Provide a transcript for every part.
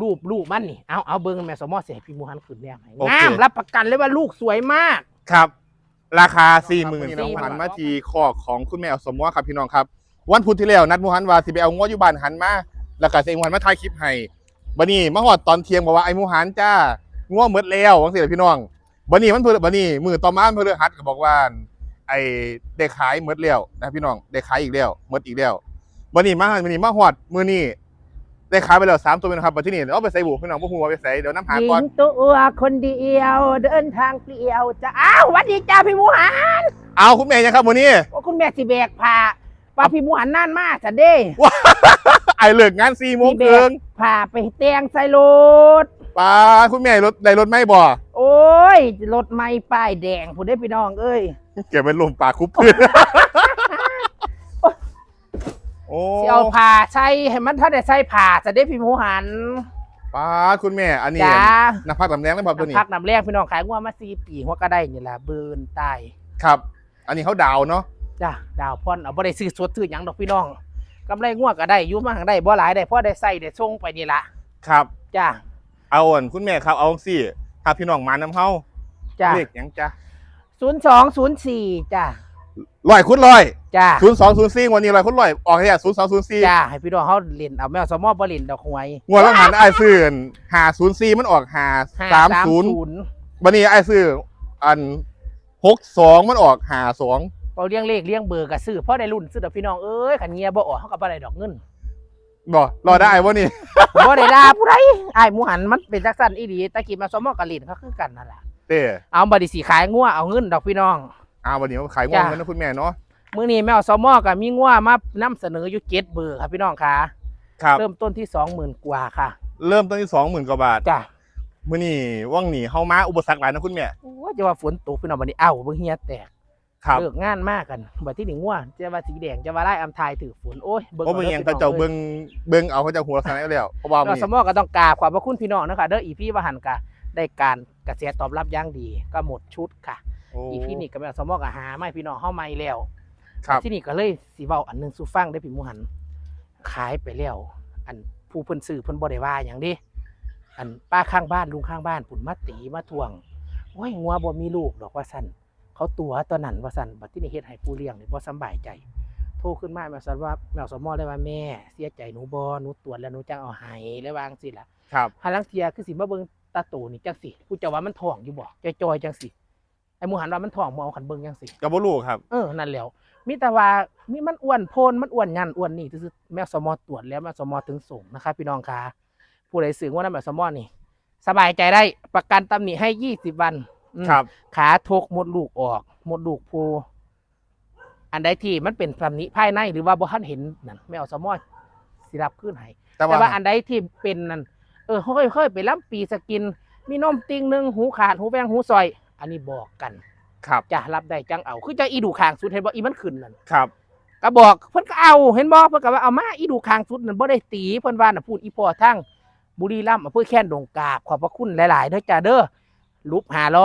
รูปลูกมันนี่เอาเอาเบิ้งแม่สมอเสียพี่หมูหันขึ้นแนมให้โอเค งามรับประกันเลยว่าลูกสวยมาก ครับ ราคาสี่หมื่น40,000น้องหันมาทีคอกของคุณแม่สมมติครับพี่น้องครับ วันพุธที่แล้วนัดหมูหันว่าสิไปเอาง้ออยู่บ้านหันมาแล้วก็เสียหมูหันมาถ่ายคลิปให้บันนี้มาหอดตอนเที่ยงบอกว่าไอ้หมูหันจ้าง้อหมดแล้ววังสิล่ะพี่น้องบันนี้มันเพื่อบันนี้มือต่อมาเพื่อหัดก็บอกว่า ไอ้ได้ขายหมดแล้วนะพี่น้องได้ขายอีกแล้วหมดอีกแล้วบันนี้มาบันนี้มาหอดมือนี้ ได้ขายไปแล้วสามตัวนะครับบัดที่นี่เอาไปใส่บุพี่น้องพวกหัวาไปใส่เดี๋ยวน้ำหาหญิก่อนงตัวคนเดียว เดินทางเปลี่ยวจะอ้าวหวัดดีจ้าพี่หมูหันเอาคุณแม่ยังครับมือนี้ว่าคุณแม่สิแบกผ่าว่าพี่หมูหันนั่นมากสันเด้ไอเลิกงานสี่โมงมีแบเกิบนผ่าไปแตงใส่รถป้าคุณแม่รถได้รถไม่บ่โอ้ยรถไม่ป้ายแดงผู้ได้พี่น้องเอ้ยเก็บเป็นลมปากคุบพื้น โอ้สิเอาผ่าใส่ให้มันถ้าได้ใส่ผ่าจะได้พี่หมูหันป้าคุณแม่ อันนี้จ้านักพักตำแหน่งแล้วครับตัวนี้พักนำแรกพี่น้องขายงัวมาสี่ปีหัวก็ได้นี่แหละเบิร์นตายครับ อันนี้เขาดาวเนาะ จ้าดาวพ่อนเอาบ่ได้ซื้อสดซื้อหยังดอกพี่น้องกำไรงัวก็ได้อยุ่มาหังได้บ่หลายได้พอได้ใส่ได้ส่งไปนี่ละครับ จ้าเอาอ่อนคุณแม่ครับ เอาสิถ้าพี่น้องมาน้ำเฮาจ้าเลขหยังจ้ะศูนย์สองศูนย์สี่จ้า ร้อยคุณร้อยจ้าศูนย์สองศูนย์สี่วันนี้ร้อยคุณร้อยออกแค่ศูนย์สองศูนย์สี่จ้าให้พี่น้องเขาเล่นเอาแมวสมอบ่เล่นดอกหวยงวดละหันไอ้ซื้อหาศูนย์สี่มันออกหาสามศูนย์530วันนี้ไอ้ซื้ออันหกสองมันออกหาสองเอาเลี้ยงเลขเลี้ยงเบอร์ก็ซื้อเพราะได้รุ่นซื้อดอกพี่น้องเอ้ยขันเงียบ่ออกเขาก็บ่ได้ดอกเงินบ่รอได้วะนี่บ่ได้ด่าผู้ใดอ้ายหมูหันมันเป็นจักซั่นอีหลีตะกี้มาสมอกับเล่นเขาคือกันนั่นล่ะเต้เอาบัดนี้สิขายงัวเอาเงินดอกพี่น้อง อ้าววันนี้มาขายงวงจ้ะกันนะคุณแม่เนาะมื้อนี้แมวสมอกับมีงัวมานำเสนออยู่เจ็ดเบอร์ครับพี่น้องค่ะครับเริ่มต้นที่20,000กว่าค่ะ เริ่มต้นที่สองหมื่นกว่าบาทจ้ะมื่อนี้ว่างหนีเฮามาอุปสรรคหลายนะคุณแม่โอ้ยจะว่าฝนตกพี่น้องบัดนี้เอ้าเบิ่งเฮียแตกครับเลิกงานมากกันบัดที่นี่งัวจะว่าสีแดงจะว่าไล่อำทายถือฝนโอ้ยเพราะบางอย่างด้เขาเจ้าเบิ่งเบิ่งเอาเขาเจ้าหัวสนายแล้วเพราะว่าเรามีสมอก็ต้องกราบขอบพระคุณพี่น้องนะคะเด้ออีพี่ว่าหันกะได้การกระแสตอบรับอย่างดีก็หมดชุดค่ะโอ้อีพี่นี่ก็แม่สมอก็หาไม่พี่น้องเฮาไม่แล้วครับที่นี่ก็เลยสิเว้าอันหนึงสู่ฟังได้อพี่หมูหันขายไปแล้วอันผู้เพิ่นซื้อเพิ่นบ่ได้ว่าหยังเดิอันป้าข้างบ้านลุงข้างบ้านปุ่นมาตีมาทวงโอ้ยงัวบ่มีลูกดอกว่าซั่นเขาตัวตอนนั้นว่าซั่นบัดที่นี่เฮ็ดให้ผู้เลี้ยงนี่บ่สำบายใจโทรขึ้นมาแม่สันว่าแม่สมอเลยว่าแม่ เสียใจหนูบ่หนูตรวจแล้วหนูจังเอาให้แล้ววาจังสิล่ะครับหาลังเทียคือสิมาเบิ่งตาโตนี่จังสิผู้เจ้าว่ามันท้องอยู่บ่จอยๆจังสิ ไอ้หมูหันว่ามันท้องบ่เอาคันเบิ่งจังสิกับ่รู้ครับ เออนั่นแหล้วมีแต่ว่ามีมันอ้วนโพนมันอ้วนยันอ้วนนี่ซื่อๆแม่สมอตรวจแล้วแม่สมอถึงส่งนะครับพี่น้องคะผู้ใดสื่อว่านั่นแม่สมอนี่ สบายใจได้ประกันตำหนิให้ยี่สิบวันอืม ครับ ขาทกมดลูกออกมดลูกโพอันใดที่มันเป็นตำหนิภายในหรือว่าบ่ทันเห็นนั่นแม่สมอสิรับขึ้นให้แต่แต่ว่าว่าอันใดที่เป็นนั่นเออค่อยๆไปล้ำปีสกิน มีนมติงหนึ่งหูขาดหูแบงหูซอย อันนี้บอกกันครับจะรับได้จังเอา คือจะอีดูคางสุดเห็นบ่อีมันขึ้นนั่นครับก็บอกเพิ่นก็เอาเห็นบ่เพิ่นก็ว่าเอามาอีดูคางสุดนั่นบ่ได้ตีเพิ่นว่าน่ะพูดอีพ่อทั้งบุรีรัมย์อำเภอแค่นดงกาบขอบพระคุณหลายๆเด้อจ้าเด้อรูป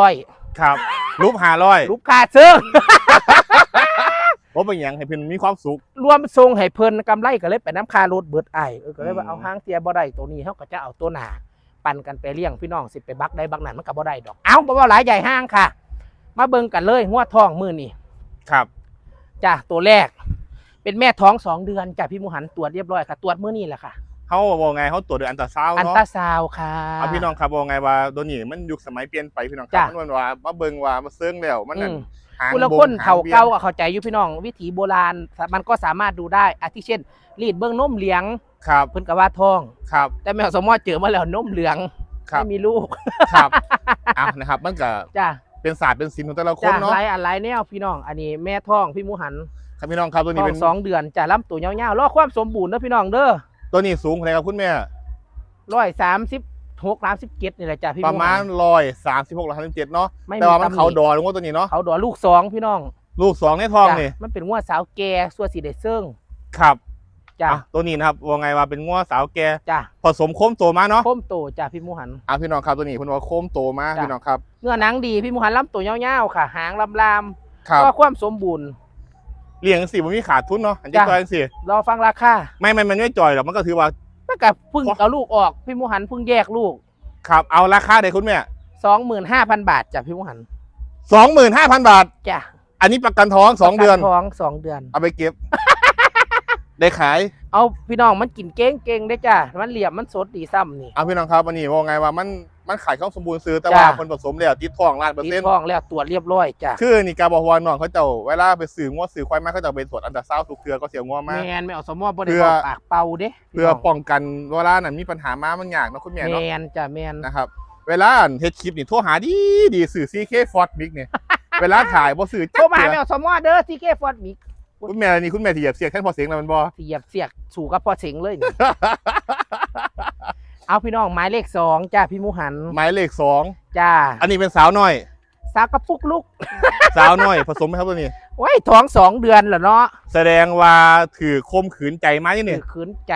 500ครับรูปหาร้อยรูปค่าซื้อว่าเป็นหยังให้เพิ่นมีความสุข รวมทรงให้เพิ่นกำไรก็เลยไปน้ำค่ารถเบิดไอ้ายเออก็เลยว่าอืมเอาหางเทียบ่ได้ตัวนี้เฮาก็จะเอาตัวหน้า ปั่นกันไปเลี้ยงพี่น้องสิไปบักได้บักนั้นมันก็บ่ได้ดอก เอ้าบ่ว่าหลายใหญ่ห้างค่ะ มาเบิ่งกันเลยหัวทองมื้อนี้ครับจ้ะตัวแรก เป็นแม่ท้องสองเดือนจ้ะพี่หมูหันตรวจเรียบร้อยค่ะตรวจมื้อนี้แหละค่ะเขาบอกไงเขาตรวจโดยอันตราซาวด์อันเนาะตราซาวด์ค่ะ เอาพี่น้องครับบอกไงว่าตัวนี้มันยุคสมัยเปลี่ยนไปพี่น้องครัจ้ะ มันว่ามาเบิ่งว่ามาเซิงแล้วมันนั่นอืม หางคุณละบงคนหงเฒ่าบี้ย เก่าก็เข้าใจอยู่พี่น้อง วิถีโบราณ มันก็สามารถดูได้อาทิเช่น รีดเบื้องนมเหลืองครับเพิ่นก็ว่าท้อง ครับ แต่แมวสมอเจอมาแล้วนมเหลืองครับไม่มีลูกครับอะนะครับมันก็จ้ะเป็นศาสตร์เป็นศิลป์ของแต่ละคนจ้ะเนาะหลายอันหลายแนวพี่น้อง อันนี้แม่ท้องพี่หมูหันครับพี่น้องครับตัวนี้ท้อเป็งนสองเดือนจ้ะลำตัวยาวๆรอความสมบูรณ์นะพี่น้องเด้อตัวนี้สูงเท่าไหร่ครับคุณแม่ร้อยสามสิบหกสามสิบเจ็ดนี่แหละจ้ะพี่หประมูมาหัณนร้อยสามสิบหกร้อยสามสิบเจ็ดเนาะไม่แต่มีว่ามันตำหเขานิดอหรือว่าตัวนี้เนาะเขาดอลูกสองพี่น้อง ลูกสองในท้องจ้ะนี่มันเป็นงวดสาวแก่สัวสีเดเซิงครับ จ้ะอะตัวนี้นะครับว่าไงว่าเป็นง้อสาวแก่จ้ะผสมโคมโตมาเนาะโคมโตจ้ะพี่หมูหัน อะพี่น้องครับตัวนี้เพิ่นว่าโคมโตมาจ้ะ พี่น้องครับเนื้อหนังดีพี่หมูหันลำตัวยาวๆค่ะ หางลำๆครับก็ความสมบูรณ์ เลี้ยงสิมันมีขาดทุนเนาะอันนี้จ้ะ จอยสิรอฟังราคาไม่ไม่มันไม่จอยหรอกมันก็ถือว่าปมันก็เพิ่งเอาลูกออกพี่หมูหันเพิ่งแยกลูกครับเอาราคาเด็คุณแม่สองหมื่นห้าพันบาทจ้ะพี่หมูหันสองหมื่นห้าพันบาท จ้ะอันนี้ประกันท้องสองเดือน ประกัท้องสองเดือน เอาไปเก็บ ได้ขาย เอาพี่น้องมันกินเก้งเก่งได้จ้ะมันเหลี่ยมมันสดดีซ้ำนี่เอาพี่น้องครับวันนี้ว่าไงว่ามันมันขายข้องสมบูรณ์ซื้อแต่ว่าจ้ะคนผสมแล้วติดทองล้านเปอร์ติเซ็นดต์ท้องแล้วตรวจเรียบร้อยจ้ะคือนี่กาบอกว่าน้องเขาเจ้าเวลาไปสื่องวดสื่อควายมาเขาจะไปตรวจอันตราซาวด์ทุกเทือก็เสียงวดแมมากนไม่เอาสมอบ่ได้เพื่อบอกปากเป่าเด้เพื่อป้องกันเวลานั้นมีปัญหามามันยากเนาะคุณแม่แมเนาะนจ้ะแมนนะครับเวลาอันเฮ็ดคลิปนี่โทรหาดีดีสื่อซีเคฟอร์ดมิกเนี่ยเวลาถ่ายบ่สื่อโทจัรกมาเทื่ไม่อเอาสมอเด้อที่เคฟอดมิก คุณแม่นี่คุณแม่ที่เหยียบเสียงแค่พอเสียงแล้วมันบ่เสียบเสียกสู่กับพ่อเสงเลยนี่ เอาพี่น้องหมายเลขสองจ้าพี่หมูหันหมายเลขสองจ้าอันนี้เป็นสาวน้อย สากกระปุกลูกสาวน้อย ผสมไหมครับตัวนี้ไว้ยท้องสองเดือนเหรอเนาะแสดงว่าถือคมขืนใจไหมถืเนี่ยอขืนใจ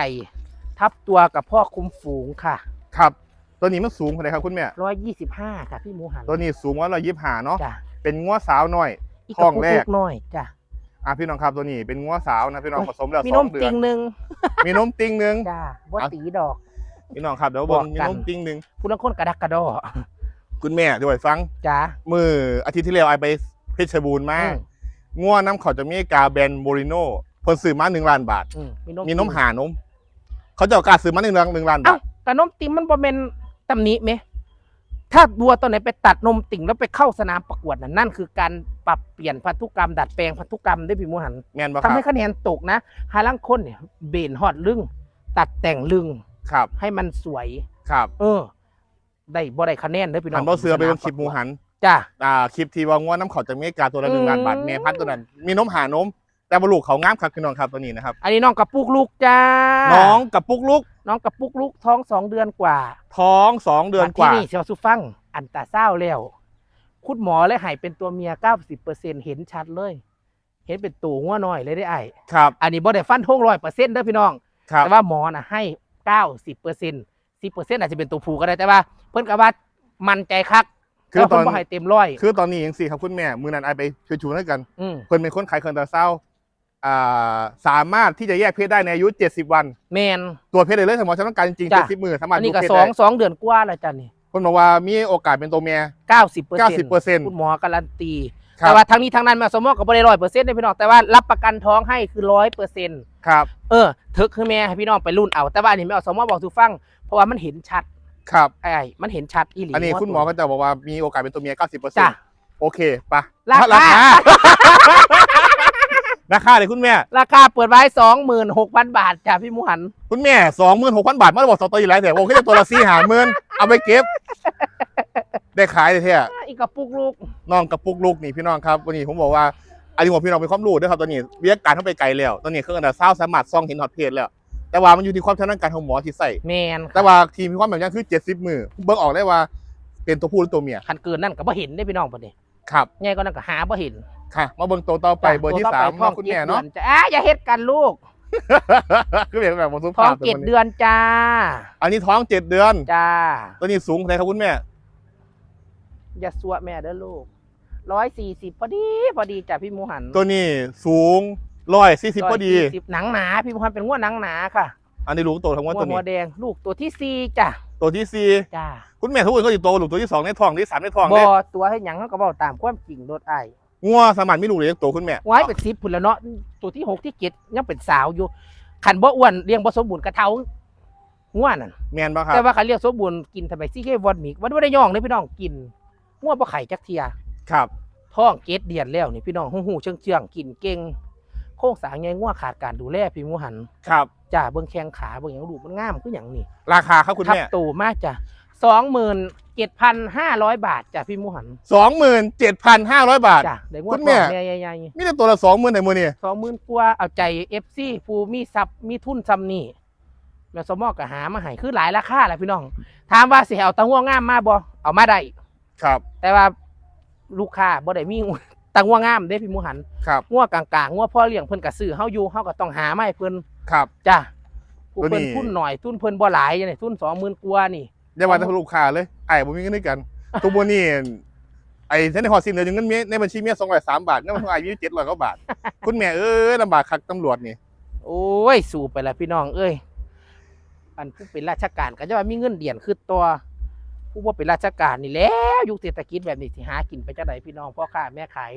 ทับตัวกับพ่อคุมฝูงค่ะครับ ตัวนี้มันสูงเท่าไหร่ครับคุณแม่ร้อยยี่สิบห้าค่ะพี่หมูหันตัวนี้สูงว่าเรายิบหาเนาะจ้าเป็นงัวสาวน้อยอีกท้กระองปุกแรลูกก น้อยจ้า อะพี่น้องครับตัวนี้เป็นงัวสาวนะพี่น้องผสมแล้วมีสนองมเดือตินงหนึ่งมีนมติงหนึ่งจ้าบ่เอาตีดอก พี่น้องครับเดี๋ยวบบออกกมีกัน นมติงหนึ่งผู้ลังคนกระดักกระดอคุณแม่ที่ไว้ฟังจ้า มืออาทิตย์ที่แล้วไอไปเพชรบูรณ์มาอืมง่วน้ำเขาจะมีกาแบรนด์โบริโน่ผลซื้อมาหนึ่งล้านบาท อืมมีนมมีนมติ่งหานม เขาจะเอาการซื้อมาหนึ่งล้านหนึ่งล้านเอ้าบาท แต่นมติ่งมันบ่เป็นตำหนิไหม ถ้าวัวตัวไหนไปตัดนมติ่งแล้วไปเข้าสนามประกวดน่ะนั่นคือการปรับเปลี่ยนพันธุกรรมดัดแปลงพันธุกรรมได้พี่หมูหันแมนบ่คทำรับให้คะแนนตกนะหาลังคนเนี่ยเบนฮอดลึง ตัดแต่งลึงครับให้มันสวย ครับเออ ได้บ่ได้คะแนนเด้อพี่น้หัอนงบ่เสือไปเป็นคลิปหมูหันจ้า อ่าคลิปที่ว่าง่วน้ำเขาจะมีกาตัวละหนึ่งล้านบาทอืมแม่พันธุ์ตัวนั้นมีนมหานม แต่บรรลุเขางามครับพี่น้องครับตัวนี้นะครับ อันนี้น้องกระปุกลูกจ้า น้องกับปุกลุกน้องกระปุกลูกท้องสองเดือนกว่า ท้องสองเดือนกว่า ที่นี่เซียวสุฟัง อันตราเศร้าแล้ว คุณหมอเลยให้เป็นตัวเมีย90%เห็นชัดเลย เห็นเป็นตัวงัวน้อยเลยได้ไอครับ อันนี้บ่ได้ฟันทงร้อยเปอร์เซ็นต์เด้อพี่น้อง ครับ แต่ว่าหมอน่ะให้90% 10%อาจจะเป็นตัวผู้ก็ได้แต่ว่า เพิ่นก็ว่ามั่นใจคักคือแต่ตอเพิ่นนบ่ให้เต็มร้อยคือตอนนี้ยังสี่ครับคุณแม่มือนั้นไอไปช่วยชูด้วยกัน อืมเพิ่นเป็นคนขายเครื่องตาเศร้า อ่าสามารถที่จะแยกเพศได้ในอายุ 70 วัน แมน ตัวเพศเลยเลยสมมติฉันต้องการจริงๆจ้ะ70มือสามารถอันนี้ดูก็เพศสองได้สองเดือนกว่าแล้วจ้ะนี่คนบอกว่ามีโอกาสเป็นตัวเมีย90% 90%คุณหมอการันตี ครัแต่บว่าทั้งนี้ทั้งนั้นแม่สมอก็บ่ได้ร้อยเปอร์เซ็นต์พี่น้องแต่ว่ารับประกันท้องให้คือร้อยเปอร์เซ็นต์ครับเออเถิกคือแม่ให้พี่น้องไปรุ่นเอา แต่ว่าอันนี้แม่เอาสมอบอกทุกฟัง เพราะว่ามันเห็นชัดครับ ไอ้มันเห็นชัดอีหลีอันนี้ว่าคุณหมอก็จะบอกว่ามีโอกาสเป็นตัวเมีย 90%จ้ะ โอเคปะราคา ราคา ราคาเลยคุณแม่ ราคาเปิดไว้สองหมื่นหกพันบาทจ้ะพี่หมูหัน คุณแม่สองหมื่นหกพันบาทมาบอกสองตัวอีกแล้วแต่โอ้แค่ตัวละสี่หาหมื่นเอาไปเก็บ ได้ขายเลยเท่อีกกระปุกลูกน้องกับปุกลูกนี่พี่น้องครับวันนี้ผมบอกว่าอันนี้ผมพี่น้องเป็นความรู้ด้วยครับตอนนี้วิทยาการเข้าไปไกลแล้วตอนนี้เครื่องอันดับเศร้าสามารถซ่องเห็นฮอตเพจแล้ว แต่ว่ามันอยู่ที่ความชำนาญการของหมอที่ใส่แมนแต่ว่าทีมมีความแบบนี้คือเจ็ดสิบมือเบิ่งออกได้ว่าเป็นตัวผู้หรือตัวเมียคันเกินนั่นก็บ่เห็นได้พี่น้องปะเนี่ยครับไงก็นั่นก็หาบ่เห็น ค่ะ มาเบิ่งตัวต่อไปเบอร์ที่ตัวต่สามไปท้องคุณเจ็ดแม่เดืเนาะอนจ้ะอะอย่าเฮ็ดกันลูกคือเป็นแบบผมสุท้อภางพเจ็ดตัวนี้เดือนจ้า อันนี้ท้องเจ็ดเดือนจ้า ตัวนี้สูงเท่าไหร่ครับคุณแม่ อย่าสัวแม่เด้อลูกร้อยสี่สิบพอดีพอดีจ้ะพี่หมูหัน ตัวนี้สูงร้อยสี่สิบพอดี140หนังหนา พี่หมูหันเป็นง้วหนังหนาค่ะ อันนี้ลูกโตทั้งหมดง้ตัววหัวนี้แดงลูกตัวที่สี่จ้ะตัวที่สี่จ้า คุณแม่ทุกคนก็อยู่โตลูกตัวที่สองในท้องที่สามในท้องบเด้อตัวให้หยังเขาก็บอกตามความจริงโดดไอ้าย งัวสามารถไม่รู้เลยตัวคุณแม่ไว้เป็นสิบพุ่นแล้วเนาะตัวที่หกที่เจ็ดยังเป็นสาวอยู่ขันบ่อ้วนเลี้ยงบ่สมบูรณ์กระเทาง่วนั่นแมนปะครับแต่ว่าขันเลี้ยงสมบูรณ์กินทำไมซี่เควอนมิกวันไม่ได้ย่องเลยพี่น้องกินง่วบ่ไข่จักเทียครับท้องเกตเดียนแล้วนี่พี่น้องหูหูเชิงเชิงๆกินเก่งโค้งสร้างใหญ่ง่วขาดการดูแลพี่หมูหันครับจ้าเบิ่งแข้งขาเบิ่งหยังดูมันงามคือหยังนี่ราคาครับคุณทับแม่โตมากจ้ะ สองหมื่นเจ็ดพันห้าร้อยบาทจ้ะพี่หมูหันสองหมื่นเจ็ดพันห้าร้อยบาท จ้ะได้งวคุดณแม่ ก่อนแม่ใหญ่มีแต่ตัวละสองหมื่นในมือนี่ๆสองหมื่นกว่าเอาใจเอฟซีฟูมีซับมีทุนซ้ำนี่แม่สมอก็หามาให้คือหลายราคาแหละพี่น้อง ถามว่าสิให้เอาตังง่วงามมาบ่เอามาได้ ครับแต่ว่าลูกค้าบ่ได้มี ตังง่วงามเด้พี่หมูหันครับง่วกลางๆง่วพ่อเลี้ยงเพิ่นก็ซื้อเฮาอยู่เฮาก็ต้องหามาให้เพิ่นครับ จ้ะผู้ตัวนี้เพิ่นทุนหน่อยทุนเพิ่นบ่หลายจังได๋ทุน20,000กว่านี่ ได้มาจากลูกค้าเลยไอ้ผมมีเงินด้วยกันตัวมือนี่ไอ้เส้นในหอสิ้นเดือนเงินเมียในบัญชีเมียสองร้อยสามบาทเงินมันของไอ้มีเจ็ดร้อยกว่าบาท คุณแม่เอ้ยลำบากคักตำรวจนี่โอ้ย สู่ไปแล้วพี่น้องเอ้ยอันผู้เป็นราชการก็จะว่ามีเงินเดือนคือตัวผู้ว่าเป็นราชการนี่แหล้วยุคเศรษฐกิจแบบนี้สิหากินไปจังไดพี่น้องพ่อค้าแม่ขาย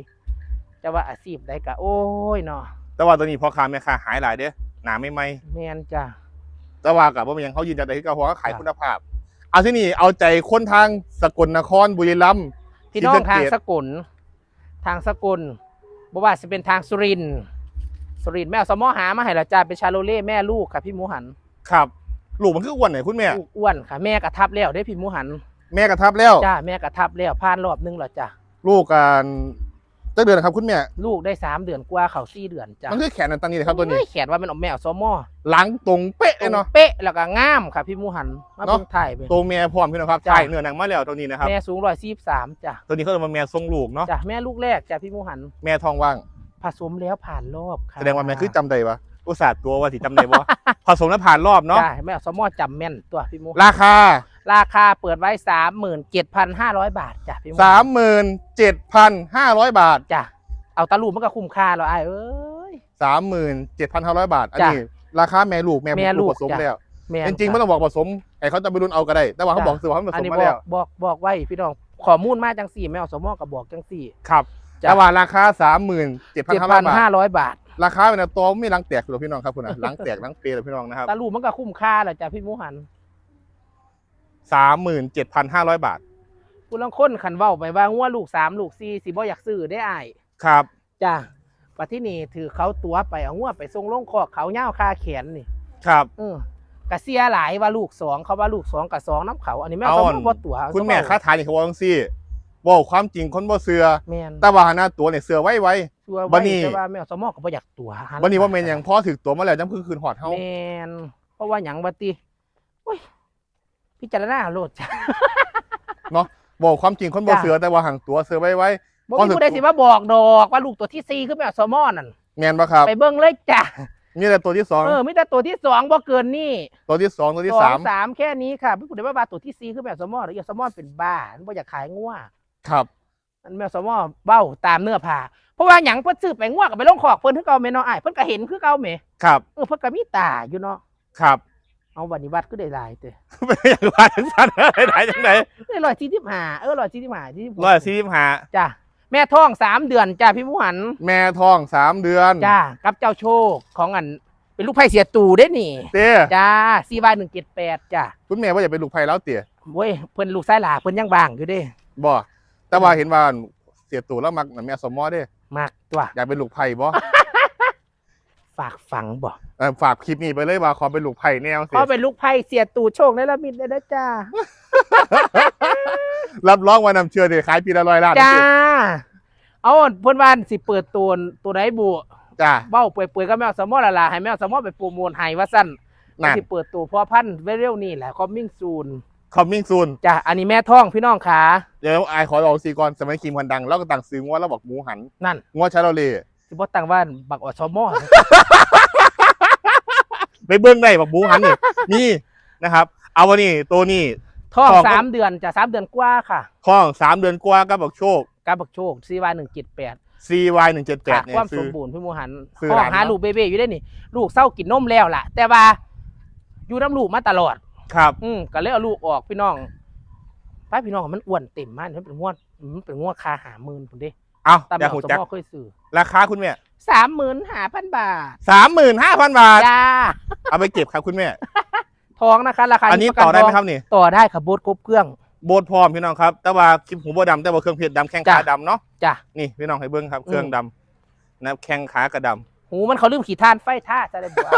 จะว่าอาชีพใดก็โอ้ยเนาะแต่ว่าตัวนี้พ่อค้าแม่ค้าหายหลายเด้อหนาไม่ไหมแม่นจ้ะแต่ว่ากับว่ามันยังเขายืนยันได้ที่เขาเพราะว่าขายครับคุณภาพ เอาที่นี่เอาใจคนทางสกลนครบุรีรัมย์พี่น้องศรีสะเกษทางสกลทางสกลบ่ว่าจะเป็นทางสุรินทร์สุรินทร์แม่เอาสมอหามาให้และจ้าเป็นชาโลเล่แม่ลูกค่ะพี่หมูหันครับลูกมันคืออ้วนไหนคุณแม่ ลูกอ้วนค่ะ แม่กระทับแล้วได้พี่หมูหันแม่กระทับแล้ว จ้าแม่กระทับแล้วผ่านรอบนึงแล้วจ้ะลูกกัน ตั้งเดือนนะครับคุณแม่ ลูกได้สามเดือนกว่าเขาสี่เดือนจ้ะมันคือแขนอันตันนี้เลยครับตัวนี้โอ้ยแขนว่ามันเอาแม่เอาสมอหลังตรงเป๊ะเลยเนาะ เป๊ะแล้วก็งามค่ะพี่หมูหันมาเนาะเบิ่งถ่ายไป ตัวแม่พร้อมพี่น้องครับจ้ะ ใช่เนื้อหนังมาแล้วตัวนี้นะครับ แม่สูงร้อยสี่สามจ้ะตัวนี้เขาเรียกว่าแม่ทรงลูกเนาะ จ้ะแม่ลูกแรกจ้ะพี่หมูหันแม่ทองว่าง ผสมแล้วผ่านรอบค่ะแสดงว่าแม่คือจำได้ปะอุตส่าห์ตัวว่าสิจำได้ปะผสมแล้วผ่านรอบเนาะ จ้ะแม่เอาสมอจำแม่นตัวพี่หมูราคา ราคาเปิดไว้สามหมื่นเจ็ดพันห้าร้อยบาทจ้ะพี่หมูสามหมื่นเจ็ดพันห้าร้อยบาทจ้ะเอาตาลูกมันก็คุ้มค่าแล้วไอ้ายเอ้ยสามหมื่นเจ็ดพันห้าร้อยบาท อันจ้ะนี้ราคาแม่ลูกแม่แม่ลูกผสมจ้ะแล้วแม่นจริงๆไม่ต้องบอกผสมไอ้เขาจะไปรุ่นเอาก็ได้ แต่ว่าเขาจ้ะบอกสื่อว่าเขาผอัสนมนี้มาบอแล้กวบอกบอกไว้พี่น้องข้อมูลมาจังสี่แม่เอาสมอกับบอกจังสี่ครับจ้ะแต่ว่าราคาสามหมื่นเจ็ดพันเจ็ดห้าร้พัอนยบาทห้าร้อยบาท ราคาเป็นตัวไม่รังแตกหรอกพี่น้องครับคุณนะรังแตกรังเปรย์เลยพี่น้องนะครับตาลูกมันก็คุ้มค่าแหละจ้ะพี่หมูหัน สามหมื่นเจ็ดพันห้าร้อยบาทผู้ลังคนขันเว้าไปว่างัวลูกสามลูกสี่สิบ่อยากซื้อได้อ้ายครับจ้ะปัจที่นี่ถือเขาตัวไปเอางัวไปส่งลงคอกเขาเง่าวคาแขนนี่ ครับเออกะเสียหลายว่าลูกสองเขาว่าลูกสองกับสองน้ำเขา อันนี้แม่เอาสมอัมนติว่าตัวคุณแม่ค้าทายนี่เขาว่าจังซี่บอกความจริงคนบ่เสือแม่นแต่ว่าหน้าตัวเนี่ยเสือไว้ไว้ตัวบัไว้ดนี้แต่ว่าแม่สมอก็บ่อยากตัวหาวันนี้ว่าเมนอย่างพ่อถึกตัวมาแล้วจังคือคืนหอดเฮาแม่นเพราะว่าหยังบัดติโอ้ย พิจารณาโลดจ้ะบอกความจริงคนบ่จ้ะเสือแต่ว่าห่างตัวเสือไว้ไว้บ่พอมีถึงผู้ใดสิมาบอกดอกว่าลูกตัวที่สี่คือแม่สมอนั่นแมนปะครับไปเบิ่งเลยจ้ะนี่แหละตัวที่สองเออมีแต่ตัวที่สองบ่เกินนี่ ตัวที่สองตัวที่สอสางมสามแค่นี้ค่ะพี่ผู้ใดว่าบาตัวที่สี่คือแม่สมอหรืออย่าสมอเป็นบ้าบ่อยากขายงัวครับอันแม่สมอเบ้าตามเนื้อผ้าเพราะว่าหยังเพิ่นซื้อไปงัวกับไปลงขอกเพิ่นคือเก่าแม่เนาะอ้ายเพิ่นก็เห็นคือเก่าแม่ครับเออเพิ่นก็มีตาอยู่เนาะครับ เอาวันนี้วัดก็ได้หลายเด้อเป็นอย่างไรสันได้จังไหนเอ้ย145เออ145ที่ร้อยสี่สิบห้าจ้ะแม่ท้องสามเดือนจ้ะพี่หมูหัน แม่ท้องสามเดือนจ้ากับเจ้าโชคของอันเป็นลูกไผ่เสียตู่เด้นี่เต้จ้า CY 178จ้ะคุณแม่ว่าอย่าเป็นลูกไผ่แล้วเตี๋ยเว้ยเพิ่นลูกสายหลาเพิ่นยังบางอยู่เด้บ่แต่ว่าเห็นว่าเสียตัวแล้วมักน่ะแม่สมอเด้มากตัวอยากเป็นลูกไผ่บ่ ฝากฝังบ่เออฝากคลิปนี้ไปเลยว่าขอเป็นลูกไผ่แนวสิเพราะเป็นลูกไผ่เสียตู่โชคในละมิดเลยนะจ้า รับรองว่านำเชื่อเดี๋ยวขายปีละร้อยล้านจ้า เอาเพิ่นว่าสิเปิดตัวตัวไหนบุจ้า เบ้าเปื่อยๆก็แมวสมอละล่ะให้แมวสมอไปโปรโมทให้ว่าซั่นนั่น สิเปิดตัวพอพันธุ์เร็วๆนี่แหละคอมมิ่งซูนคอมมิ่งซูนจ้าอันนี้แม่ท้องพี่น้องขาเดี๋ยวไอายขอลองซีก่อนสมัยครีมคนดัง แล้วก็ต่างซื้องัวแล้วบอกหมูหันนั่น งัวชาโลเล่ สิบ่ตั้งว่าบักอสมอ ไปเบื้องได้บอกหมูหันนี่นี่นะครับ เอาวันนี้ตัวนี้ท้องท้องก็สามเดือนจ้ะสามเดือนกว่าค่ะท้องสามเดือนกว่าก็บอกโชค กับบักโชค CY 178 CY หนึ่งเจ็ดแปขาดดเนี่ยความสซื้อ มบูรณ์พี่หมูหันซื้อพ่อร้านหาเนาะลูกเบเบ้อยู่ได้นี่ ลูกเศร้ากินนมแล้วล่ะ แต่ว่าอยู่น้ำลูกมาตลอด ครับ อืมก็เลยเอาลูกออกพี่น้องป้าพี่น้องมันอ้วนเต็มมากมันเป็นงวดมันเป็นงวดคาหาหมื่นผมดิ เอาตามอยากแบหูบสจักมอเคยซื้อราคาคุณแม่สามหมื่นห้าพันบาทสามหมื่นห้าพันบาท จ้าเอาไปเก็บครับคุณแม่ ทองนะคะราคาอันนี้ประกัต่อได้ไหมทงครับนี่ ต่อได้ค่ะโบดครบเครื่อง โบดพร้อมพี่น้องครับ แต่ว่าคลิปหูโบดำแต่ว่าเครื่องเพชรดำแข้งขาจ้ะ ดำเนาะ จ้ะ นี่พี่น้องให้เบิ้งครับ เครื่องอืมดำนะครับแข้งขากระดำหูมันเขาลืมขี่ท่านไฟท่าจะได้บอก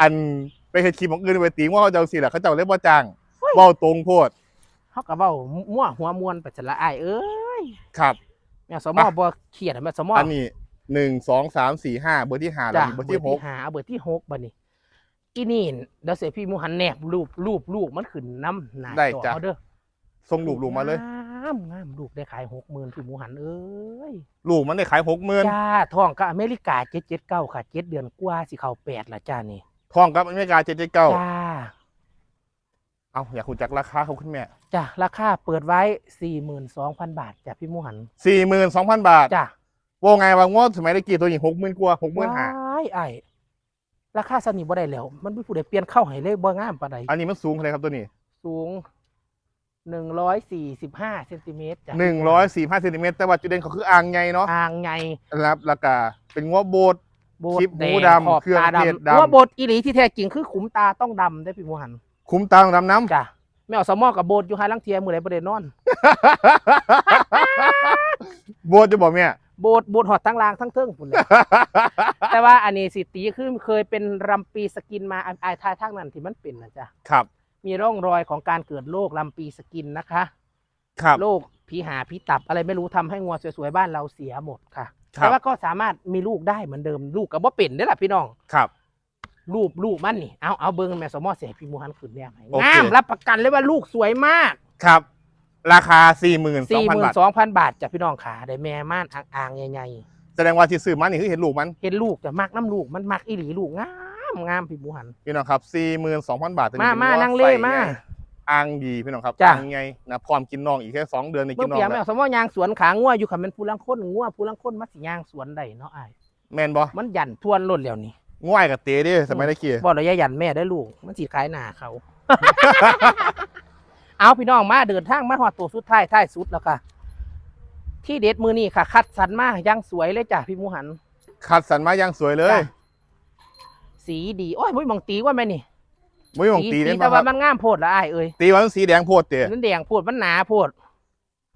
อันไปเห็นคลิปของอื่นไปตีว่าเขาเจ้าสิแหละเขาเจ้าเรียกว่าจ้างเว้าตรงโพดเขาก็เว้ามั่วหัวมวนไปสละอายเอ้ ยครับ แม่สมอบ่เครียดอะแม่สมออันนี้หนึ่งสองสามสี่ห้าเบอร์ที่ห้าแล้วจ้ะนี่เบอร์เบอที่ร์หที่กหาเอาเบอร์ที่หกบัดนี้อีนี่เดี๋ยวเสียพี่หมูหันแนบรูปรูปรูปมันขึ้นน้ำหนาได้จอจ้ะเอาเด้อส่งลูกลูกมาเลยงามงามลูกได้ขายหกหมื่นพี่หมูหันเอ้ยลูกมันได้ขายหกหมื่นจ้าท้องก็อเมริกาเจ็ดเจ็ดเก้าค่ะเจ็ดเดือนกว่าสิเข้าแปดละจ้านี่ทองกับอเมริกาเจ็ดเจ็ดเก้าจ้า เอาอยากคุณจักราคาเขาคุณแม่จ้าราคาเปิดไว้สี่หมื่นสองพันบาทจ้ะพี่หมูหันสี่หมื่นสองพันบาทจ้าว่าไงว่างวดสมัยตะกี้ตัวหญิงหกหมื่นกว่าหกหมื่นห้าว้ายไอ้ราคาสนิทบ่ได้แล้ว มันมีผู้ใดเปลี่ยนเข้าให้เลยบ่งามปานใดอันนี้มันสูงเท่าไหร่ครับตัวนี้ สูงหนึ่งร้อยสี่สิบห้าเซนติเมตรจ้ะหนึ่งร้อยสี่ห้าเซนติเมตรแต่ว่าจุดเด่นเขาคืออ่างไงเนาะอ่างใหญ่นะครับแล้วก็เป็นงัวโบดโบคลิดปแดหมูงดำขอบเครื่องตาเทศดำดำว่าโบดอีหลีที่แท้จริงคือขุมตาต้องดำได้อพี่หมูหัน คุ้มตาดำน้ำจ้ะแม่เอาสมอกับโบดอยู่หาลังเทียมือไหนประเด็นนอน โบดจะบอกแม่โบดโบดหอดทั้งรางทั้งเทิงพุ่นเลย แต่ว่าอันนี้สิตีคือเคยเป็นรำปีสกินมาอันอายทายทางนั้นที่มันเป็นนะจ๊ะครับ มีร่องรอยของการเกิดโรคลำปีสกินนะคะครับโรคผีหาผีตับอะไรไม่รู้ทำให้งัวสวยๆบ้านเราเสียหมดค่ะครัแต่บว่าก็สามารถมีลูกได้เหมือนเดิมลูกกับว่าเป็นได้อล่ะพี่น้องครับ รูปลูกมันนี่เอาเอาเบิ้งแม่สมอเสียพี่มูฮันขึ้นเนี่ยให้โอเค งามรับประกันเลยว่าลูกสวยมากครับ ราคา สี่หมื่นสองสี่พัหนมื่นบาท สองพันบาทจากพี่น้องขาได้แม่ม่านอ่างๆใหญ่แสดงว่าที่ซื้อมันนี่คือเห็นลูกมัน ๆเห็นลูกจะมักน้ำลูกมันมักอีหลีลูกงามงามพี่มูฮัน พี่น้องครับสี่หมื่นสองพันบาทมามานั่งเล่มาอ่างดีพี่น้องครับจ้ะ อ่างไงนะพร้อมกินน้องอีกแค่สองเดือนในเมื่กิอนน้องเปียแม่แล้วสมอยางสวนขางัวอยู่ค่ะมันผู้ลังคนงัวผู้ลังคนมาสิยางสวนได้เนาะอ้ายแมนบอมันหยันทวนล้นแล้วนี่ ง่ายกับเตะเดิสมัยตะกี้บอกเลยอย่าหยันแม่ได้อลูก มันสิขายหน้าเขา เอาพี่น้องมาเดินทางมาหอดตัวสุดท้ายท้ายสุดแล้วค่ะ ที่เด็ดมือนี่ค่ะ คัดสรรมายังสวยเลยจ้ะพี่หมูหัน คัดสรรมาอย่างสวยเลยจ้ะสีดี โอ้ยมุ้ยมองตีว่าแม่นี่ไม่มองตีสีเล่นแต่มาคว่ารับมันงามโพดละอ้ายเอ้ยตีว่ามันสีแดงโพดเตะมันแดงโพดมันหนาโพด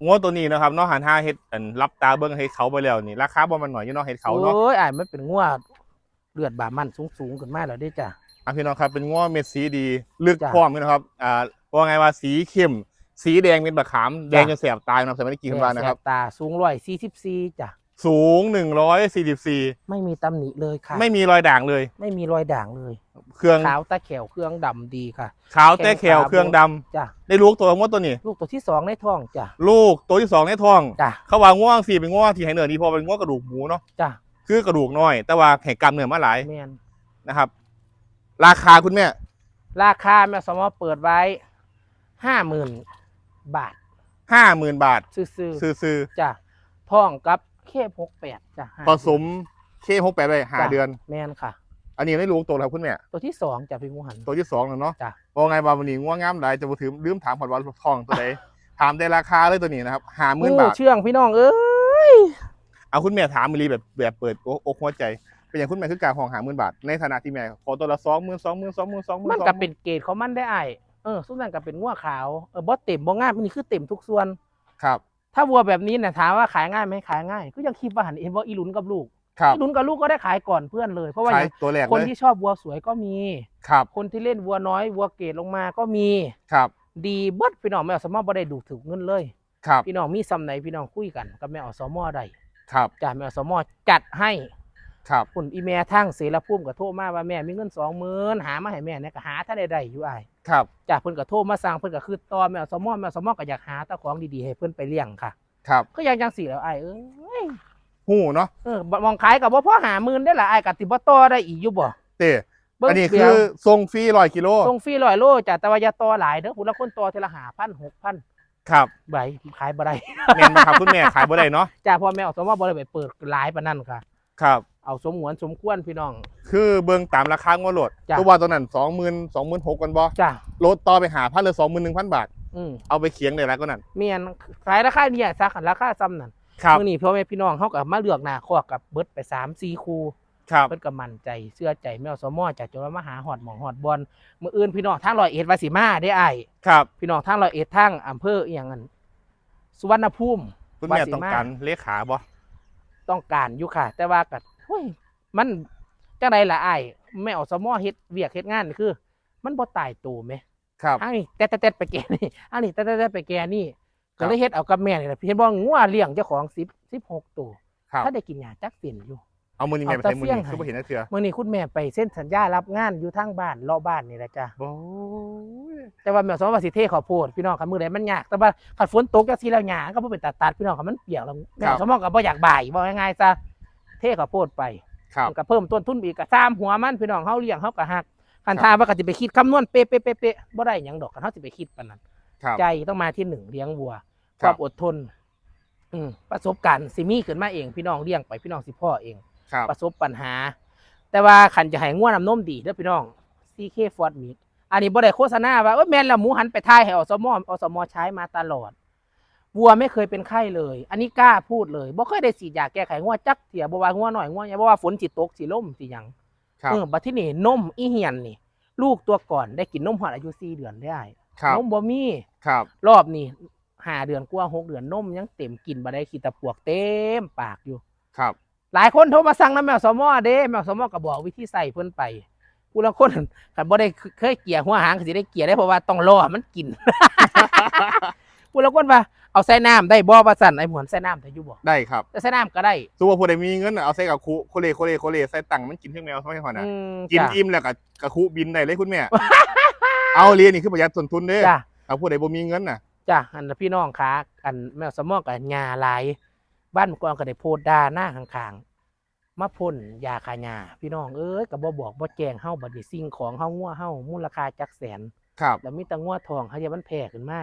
งัวตัวนี้นะครับเนอกหันห้าเฮ็ดอันรับตาเบิ้งให้เขาไปแล้วนี่ราคาบ่มันหน่อยอยู่เนาะเฮ็ดเขาเนาะโอ้ยอ้ายมันเป็นงัว เลือดบามันสูงสูงๆขึ้นมาแล้วเด้จ้ะ อะพี่น้องครับเป็นง้อเม็ดสีดีลึกจ้ะพร้อมพี่นะครับอ่าว่าไงว่าสีเข้มสีแดงเป็นบะขามแดงจนแสบตายนะครับสมัยนี้กี่ขึ้นมานะครับแสตาสูงร้อยสี่สิบสี่จ้ะ สูง 144 ไม่มีตำหนิเลยค่ะ ไม่มีรอยด่างเลย ไม่มีรอยด่างเลย เครื่องขาวตะแขวเครื่องดำดีค่ะ ขาวแต่แขวแข็งขาเครื่องดำจ้ะ ได้ลูกตัวง้อตัวนี้ ลูกตัวที่สองในท้องจ้ะ ลูกตัวที่สองในท้องจ้ะ เขาว่าง่วงสี่เป็นง่วงที่ให้เนื้อดีเพอเป็นง่วงกระดูกหมูเนาะ จ้ะ คือกระดูกน้อย แต่ว่าแห่กล้ามเนื้อมาหลายแมนนะครับ ราคาคุณแม่ราคาแม่สมอเปิดไว้ห้าหมื่นบาทห้าหมื่นบาท ซื้อซื้อๆจ้ะท้องกับเคบหกแปดจ้ะๆผสมเคหกแปดไปหาจ้ะเดือน แมนค่ะ อันนี้ไม่รู้ตัวแล้วคุณแม่ ตัวที่สองจ้ะพี่หมูหัน ตัวที่สองแล้วเนาะจ้ะ ว่าไงบาวันนี้ง่วงงามหลายจะมาถือลืมถามผ่อนวันทองตัวไหนถามได้ราคาเลยตัวนี้นะครับหาหมื่นงูบาท เชื่องพี่น้องเอ้ย เอาคุณแม่ถามมิลีแบบแบบเปิดอกอกหัวใจเป็นอย่างคุณแม่คือการห้องหาหมื่นบาทในฐานะที่แม่ขอตัวละสองหมื่นสองหมื่นสองหมื่นสองหมื่นมันก็เป็นเกรดของมันได้ไอายเออสุดนั้นก็เป็นงัวขาวเออบ่เต็มบ่ง่ายนี่คือเต็มทุกส่วนครับ ถ้าวัวแบบนี้เนี่ยถามว่าขายง่ายไหมขายง่าย ก็ยังคิดว่าหันเอ็นว่าอีหลุนกับลูกครับอีหลุนกับลูกก็ได้ขายก่อนเพื่อนเลยเพราะว่าขาอยย่างตัวแรกคนเลยที่ชอบวัวสวยก็มีครับ คนที่เล่นวัวน้อยวัวเกรดลงมาก็มีครับ ดีเบิดพี่น้องแม่อสมอบ่ได้ดูถูกเงินเลยครับพี่น้องมีซำไหนพี่น้องคุยกันกับแม่อสมอได้ ครับจ้าแม่อสมอจัดให้ครับคุณอีแม่ทั้งเสรภูมิก็โทรมาว่าแม่มีเงินสองหมื่นหามาให้แม่เนี่ยก็หาถ้าได้ได้อยู่อ้ายครับจ้าเพิ่นก็โทรมาสั่งเพิ่นก็คือต่อแม่อสมอแม่อสมอก็อยากหาแตาของดีๆให้เพิ่นไปเลี้ยงค่ะ ครับก็ยังจังสี่แล้วอ้ายเอ้ยหูเนาะเออบ่มองขายกับบ่พอหาหมื่นได้ละอ้ายก็ติบ่ต่อได้อีกอยู่บ่เต้เบิ่งอันนี้เสีคืยอทรงฟรีร้อยกิโลส่งฟรีร้อยโลจ้ะแต่ว่าอย่าต่อหลายเด้อผู้ละคนต่อทีละ5,000 6,000 ครับใบขายบ่ได้เมนมาครับคุณแม่ขายบ่ได้เนาะจ้าพ่อแม่อสมอบ่ได้ไปเปิดหลายปานนั้นค่ะ ครับ เอาสมหวนสมควรพี่น้อง คือเบิ่งตามราคางวดโหลดจ้ะ ตัวว่าตัวนั้นสองหมื่นสองหมื่นหกกันบ่จ้าลดต่อไปหาพันเลยสองหมื่นหนึ่งพันบาท อืมเอาไปเคียงเลยแล้วก็นั่นเมียนขายราคาเนี่ยซะคันราคาซ้ำนั่นครับ มื้อนี้พ่อแม่พี่น้องเฮาก็มาเลือกหน้าคอกกับเบิดไป3 4คู่ ครับ เพิ่นก็มั่นใจเชื่อใจแม่อสมอจากจนว่ามาหาฮอดหมองฮอดบอลมื้ออื่นพี่น้องทางร้อยเอ็ดว่าสิมาได้อ้ายครับ พี่น้องทางร้อยเอ็ดทางอำเภออีหยังนั่นสุวรรณภูมิ คุณแม่ว่าสิต้องมา การเลขาบ่ต้องการอยู่ค่ะ แต่ว่าก็เฮ้ยมันจังไดล่ะอ้ายแม่อสมอเฮ็ดเวียกเฮ็ดงานนี่คือ มันบ่ตายตัวแหม ครับ อันนี้แต่แต่ไปแก่นี่อันนี้แต่แต่ไปแก่นี่ครัก็บ เลยเฮ็ดเอากับแม่นี่แหละพี่เห็นบ่งัวเลี้ยงเจ้าของ10 16ตัวครับ ถ้าได้กินหญ้าจักเส้นอยู่ เอามือนี่แม่ไปเอาใช้มือตะเฟียงนี่ให้คือบ่เห็นนักเถื่อมื่อนี้คุณแม่ไปเส้นสัญญารับงานอยู่ทางบ้านรอบบ้านนี่แหละจ้ะโอ้ยแต่ว่าแม่สมว่าสิเทขอโพดพี่น้องคันมือใดมันยากแต่ว่าคันฝนตกจังซี่แล้วหญ้าก็บ่เป็นตัดตัดพี่น้องคันมันเปียกแล้วแม่สมองก็บ่อยากบ่ายบ่ง่ายๆซะเทขอโพดไปครับมันก็เพิ่มต้นทุนอีกก็3หัวมันพี่น้องเฮาเลี้ยงเฮาก็ฮักคันทาว่าก็สิไปคิดคำนวณเป๊ะๆๆๆบ่ได้หยังดอกคันเฮาสิไปคิดปานนั้นครับใจต้องมาที่หนึ่งเลี้ยงวัวคครับวามอดทนอืมประสบการณ์สิมีขึ้นมาเองพี่น้องเลี้ยงไปพี่น้องสิพ่อเอง ครับประสบปัญหา แต่ว่าขันจะให้ง่วน้ำนมดีเด้อพี่น้อง CK Ford Meat อันนี้บ่ได้โฆษณาว่าเอ้ยแม่นแล้วหมูหันไปทายให้อสมอสมใช้มาตลอดวัวไม่เคยเป็นไข้เลย อันนี้กล้าพูดเลยบ่เคยได้ฉีดยาแก้ไขง่วจักเถียบ่ว่าง่วหน่อยง่วใหญ่บ่ว่าฝนสิตกสิล่มสิหยังครับเออบัดที่นี่นมอีเหียนนี่ ลูกตัวก่อนได้กินนมหอดอายุ4เดือนได้ครับนมบ่มีครับ รอบนี้ห้าเดือนกว่าหกเดือนนมยังเต็มกินบ่ได้ขี้ตะปวกเต็มปากอยู่ ครับ หลายคนโทรมาสั่งน้ำแมวสมอเด้แมวสมอก็บอกวิธีใส่เพิ่นไปผู้ละคนคันบ่ได้เคยเกลี่ยหัวหางก็สิได้เกลี่ยได้เพราะว่าต้องรอมันกินผู้ละคนว่าเอาใส่น้ำได้บ่ว่าสั่นไอ้หมวนใส่น้ำได้อยู่บ่ได้ครับแต่ใส่น้ำก็ได้ตัวผู้ใดมีเงินน่ะเอาใส่กับคุโคเลโคเลโคเลใส่ตังค์มันกินเครื่องแมวใช่ไหมพ่อนะอืมกินจ้ะอิ่มแล้วก็กระคุบินได้เลยคุณแม่เอาเรียนนี่คือประหยัดต้นทุนเด้อจ้ะเอาผู้ใดบ่มีเงินน่ะจ้ะอันน่ะพี่น้องคะอันแมวสมอกับยาหลายบ้านก่อนก็ได้โพดด่าหน้าข้างๆ มาพ่นยาคายาพี่น้องเอ้ยก็บ่บอกบ่แจ้งเฮาบัดนี้สิ่งของเฮางัวเฮามูลค่าจักแสนครับแล้วมีแต่งัวทองเขาจะมันแผ่ขึ้นมา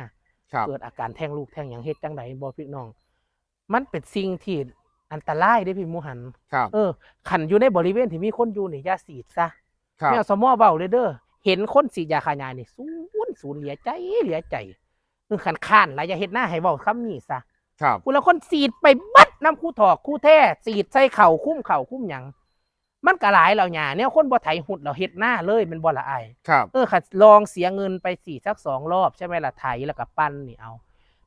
ครับเกิดอาการแท้งลูกแท้งหยังเฮ็ดจังไดบ่พี่น้อง มันเป็นสิ่งที่อันตรายเด้พี่หมูหันครับเออขันอยู่ในบริเวณที่มีคนอยู่นี่อย่าสีดซะครับแมวสมอเว้าเลยเด้อเห็นคนสีดยาคายานี่สูนสูนเหลียใจเหลียใจคือขันข้านแล้วอย่าเฮ็ดหน้าให้เว้าคำนี้ซะ ครับผู้ละคนสีดไปบัดน้ำคู่ถอกคู่แท้สีดใส่เข่าคุ้มเข่าคุ้มหยังมันก็หลายแล้วหยาเนี่ยคนบ่ไถหุดเราเฮ็ดหน้าเลยมันบ่ละอายครับเออค่ะลองเสียเงินไปสี่สักสองรอบใช่ไหมล่ะไถแล้วก็ปั้นนี่เอา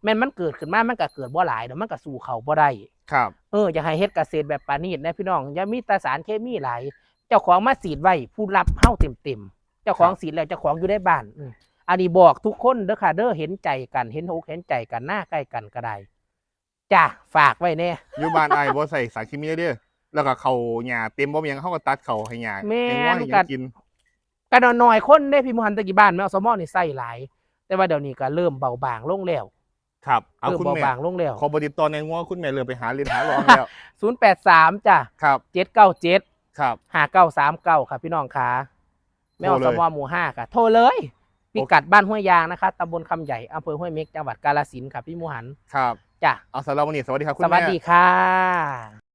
แม่นมันเกิดขึ้นมามันก็เกิดบ่หลายเดี๋ยวมันก็สู่เขาบ่ได้ครับ เอออยากให้เฮ็ดเกษตรแบบปานีตนะพี่น้องอย่ามีแตาสารเคมีหลายเจ้าของมาสีดไว้ผู้รับเฮาเต็มๆเจ้าของสีดแล้วเจ้าของอยู่ในบ้านอืมอันนี้บอกทุกคนเด้อค่ะเด้อเห็นใจกันเห็นอกเห็นใจกันหน้าใกล้กันก็ได้ จ้ะฝากไว้แน่อยู่บ้านไอ้ายบ่ใส่สารเคมีเด้อแล้วก็เขาหญ้าเต็มบ่มีหยังเขาก็ตัดเขาให้หญ้าแม่ให้ง้อนให้หกัยันงกินกันหน่อยๆคนเด้พี่มหันตะกี้บ้านแมวสมอนี่ใส่หลาย แต่ว่าเดี๋ยวนี้ก็เริ่มเบาบางลงแล้วครับ เอาเริ่มคุณเบาแม่บางลงแล้วขอบติดต่อในง้อคุณแม่เลยไปหาเรียนหาร้องแล้ว ศูนย์แปดสามจ้ะครับ เจ็ดเก้าเจ็ด ครับ ห้าเก้าสามเก้าค่ะพี่น้องค่ะแม่อโทรเลยสมอหมู่ห้าค่ะ โทรเลย พิกัดบ้านห้วยยางนะคะตำบลคำใหญ่อำเภอห้วยเม็กจังหวัดกาฬสินธุ์ค่ะพี่หมูหัน ครับ จ้ะเอาสำหรับวันนี้สวัสดีครับคุณสแม่ วัสดีค่ะ